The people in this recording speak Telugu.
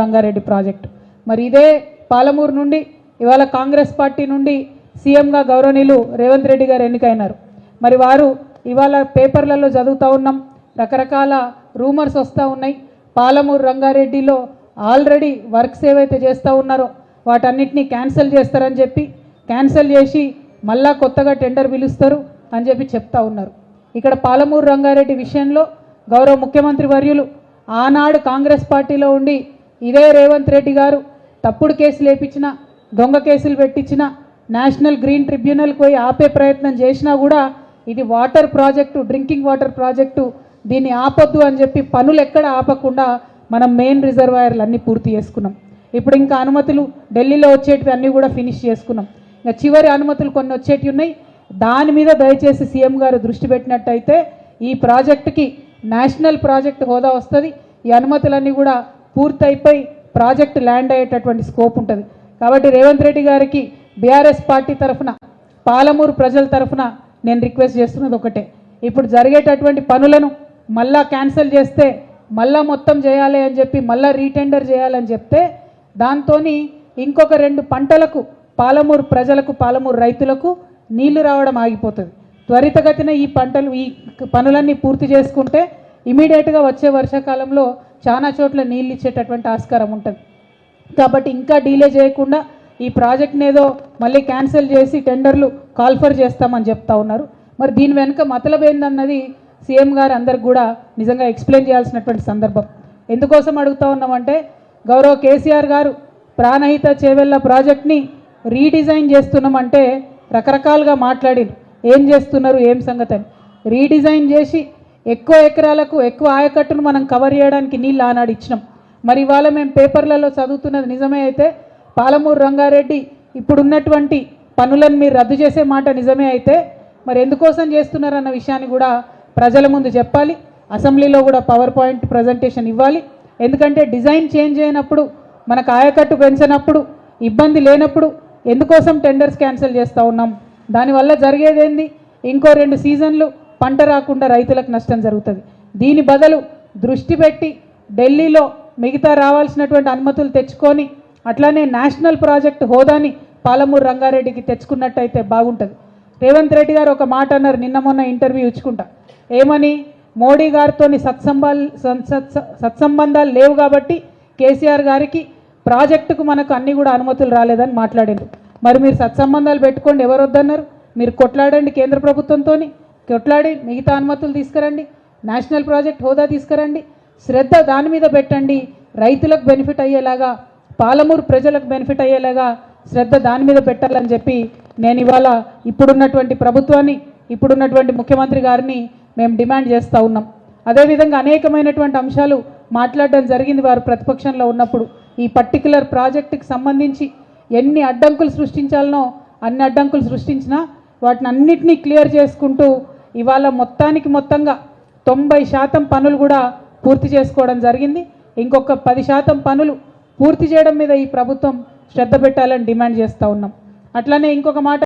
రంగారెడ్డి ప్రాజెక్టు. మరి ఇదే పాలమూరు నుండి ఇవాళ కాంగ్రెస్ పార్టీ నుండి సీఎంగా గౌరవనీయులు రేవంత్ రెడ్డి గారు ఎన్నికైనారు. మరి వారు ఇవాళ పేపర్లలో చదువుతూ ఉన్నాం రకరకాల రూమర్స్ వస్తూ ఉన్నాయి. పాలమూరు రంగారెడ్డిలో ఆల్రెడీ వర్క్స్ ఏవైతే చేస్తూ ఉన్నారో వాటన్నిటినీ క్యాన్సిల్ చేస్తారని చెప్పి క్యాన్సిల్ చేసి మళ్ళా కొత్తగా టెండర్ పిలుస్తారు అని చెప్పి చెప్తా ఉన్నారు. ఇక్కడ పాలమూరు రంగారెడ్డి విషయంలో గౌరవ ముఖ్యమంత్రి వర్యులు ఆనాడు కాంగ్రెస్ పార్టీలో ఉండి ఇదే రేవంత్ రెడ్డి గారు తప్పుడు కేసులు వేపించిన దొంగ కేసులు పెట్టించిన నేషనల్ గ్రీన్ ట్రిబ్యునల్కి పోయి ఆపే ప్రయత్నం చేసినా కూడా ఇది water project drinking water project దీన్ని ఆపొద్దు అని చెప్పి పనులు ఎక్కడ ఆపకుండా మనం మెయిన్ రిజర్వాయర్లు అన్నీ పూర్తి చేసుకున్నాం. ఇప్పుడు ఇంకా అనుమతులు ఢిల్లీలో వచ్చేటివి అన్నీ కూడా ఫినిష్ చేసుకున్నాం. ఇంకా చివరి అనుమతులు కొన్ని వచ్చేటివి ఉన్నాయి. దాని మీద దయచేసి సీఎం గారు దృష్టి పెట్టినట్టయితే ఈ ప్రాజెక్టుకి నేషనల్ ప్రాజెక్ట్ హోదా వస్తుంది. ఈ అనుమతులన్నీ కూడా పూర్తయిపోయి ప్రాజెక్ట్ ల్యాండ్ అయ్యేటటువంటి స్కోప్ ఉంటుంది. కాబట్టి రేవంత్ రెడ్డి గారికి బీఆర్ఎస్ పార్టీ తరఫున పాలమూరు ప్రజల తరఫున నేను రిక్వెస్ట్ చేస్తున్నది ఒకటే. ఇప్పుడు జరిగేటటువంటి పనులను మళ్ళా క్యాన్సిల్ చేస్తే మళ్ళా మొత్తం చేయాలి అని చెప్పి మళ్ళా రీటెండర్ చేయాలని చెప్తే దాంతో ఇంకొక రెండు పంటలకు పాలమూరు ప్రజలకు పాలమూరు రైతులకు నీళ్ళు రావడం ఆగిపోతుంది. త్వరితగతిన ఈ పంటలు ఈ పనులన్నీ పూర్తి చేసుకుంటే ఇమీడియట్గా వచ్చే వర్షాకాలంలో చాలా చోట్ల నీళ్ళు ఇచ్చేటటువంటి ఆస్కారం ఉంటుంది. కాబట్టి ఇంకా డీలే చేయకుండా ఈ ప్రాజెక్ట్ని ఏదో మళ్ళీ క్యాన్సిల్ చేసి టెండర్లు కాల్ఫర్ చేస్తామని చెప్తా ఉన్నారు. మరి దీని వెనుక మతలబ్ ఏందన్నది సీఎం గారు అందరికి కూడా నిజంగా ఎక్స్ప్లెయిన్ చేయాల్సినటువంటి సందర్భం. ఎందుకోసం అడుగుతా ఉన్నామంటే గౌరవ కేసీఆర్ గారు ప్రాణహిత చేవెళ్ళ ప్రాజెక్ట్ని రీడిజైన్ చేస్తున్నామంటే రకరకాలుగా మాట్లాడిరు. ఏం చేస్తున్నారు ఏం సంగతి అని రీడిజైన్ చేసి ఎక్కువ ఎకరాలకు ఎక్కువ ఆయకట్టును మనం కవర్ చేయడానికి నీళ్ళు ఆనాడు ఇచ్చినాం. మరి ఇవాళ మేము పేపర్లలో చదువుతున్నది నిజమే అయితే పాలమూరు రంగారెడ్డి ఇప్పుడున్నటువంటి పనులను మీరు రద్దు చేసే మాట నిజమే అయితే మరి ఎందుకోసం చేస్తున్నారన్న విషయాన్ని కూడా ప్రజల ముందు చెప్పాలి. అసెంబ్లీలో కూడా పవర్ పాయింట్ ప్రజెంటేషన్ ఇవ్వాలి. ఎందుకంటే డిజైన్ చేంజ్ అయినప్పుడు మనకు ఆయకట్టు పెంచినప్పుడు ఇబ్బంది లేనప్పుడు ఎందుకోసం టెండర్స్ క్యాన్సిల్ చేస్తూ ఉన్నాం? దానివల్ల జరిగేది ఇంకో రెండు సీజన్లు పంట రాకుండా రైతులకు నష్టం జరుగుతుంది. దీని బదులు దృష్టి పెట్టి ఢిల్లీలో మిగతా రావాల్సినటువంటి అనుమతులు తెచ్చుకొని అట్లానే నేషనల్ ప్రాజెక్ట్ హోదాని పాలమూరు రంగారెడ్డికి తెచ్చుకున్నట్టయితే బాగుంటుంది. రేవంత్ రెడ్డి గారు ఒక మాట అన్నారు నిన్న మొన్న ఇంటర్వ్యూ ఇచ్చుకుంటా. ఏమని? మోడీ గారితో సత్సంబాల్ సత్సంబంధాలు లేవు కాబట్టి కేసీఆర్ గారికి ప్రాజెక్టుకు మనకు అన్ని కూడా అనుమతులు రాలేదని మాట్లాడారు మరి మీరు సత్సంబంధాలు పెట్టుకోండి ఎవరు వద్దన్నారు మీరు కొట్లాడండి కేంద్ర ప్రభుత్వంతో కొట్లాడి మిగతా అనుమతులు తీసుకురండి. నేషనల్ ప్రాజెక్ట్ హోదా తీసుకురండి. శ్రద్ధ దాని మీద పెట్టండి. రైతులకు బెనిఫిట్ అయ్యేలాగా పాలమూరు ప్రజలకు బెనిఫిట్ అయ్యేలాగా శ్రద్ధ దాని మీద పెట్టాలని చెప్పి నేను ఇవాళ ఇప్పుడున్నటువంటి ప్రభుత్వాన్ని ఇప్పుడున్నటువంటి ముఖ్యమంత్రి గారిని మేము డిమాండ్ చేస్తూ ఉన్నాం. అదేవిధంగా అనేకమైనటువంటి అంశాలు మాట్లాడడం జరిగింది వారు ప్రతిపక్షంలో ఉన్నప్పుడు. ఈ పర్టికులర్ ప్రాజెక్టుకి సంబంధించి ఎన్ని అడ్డంకులు సృష్టించాలనో అన్ని అడ్డంకులు సృష్టించినా వాటిని అన్నిటినీ క్లియర్ చేసుకుంటూ ఇవాళ మొత్తానికి మొత్తంగా తొంభై శాతం పనులు కూడా పూర్తి చేసుకోవడం జరిగింది. ఇంకొక పది శాతం పనులు పూర్తి చేయడం మీద ఈ ప్రభుత్వం శ్రద్ధ పెట్టాలని డిమాండ్ చేస్తూ ఉన్నాం. అట్లనే ఇంకొక మాట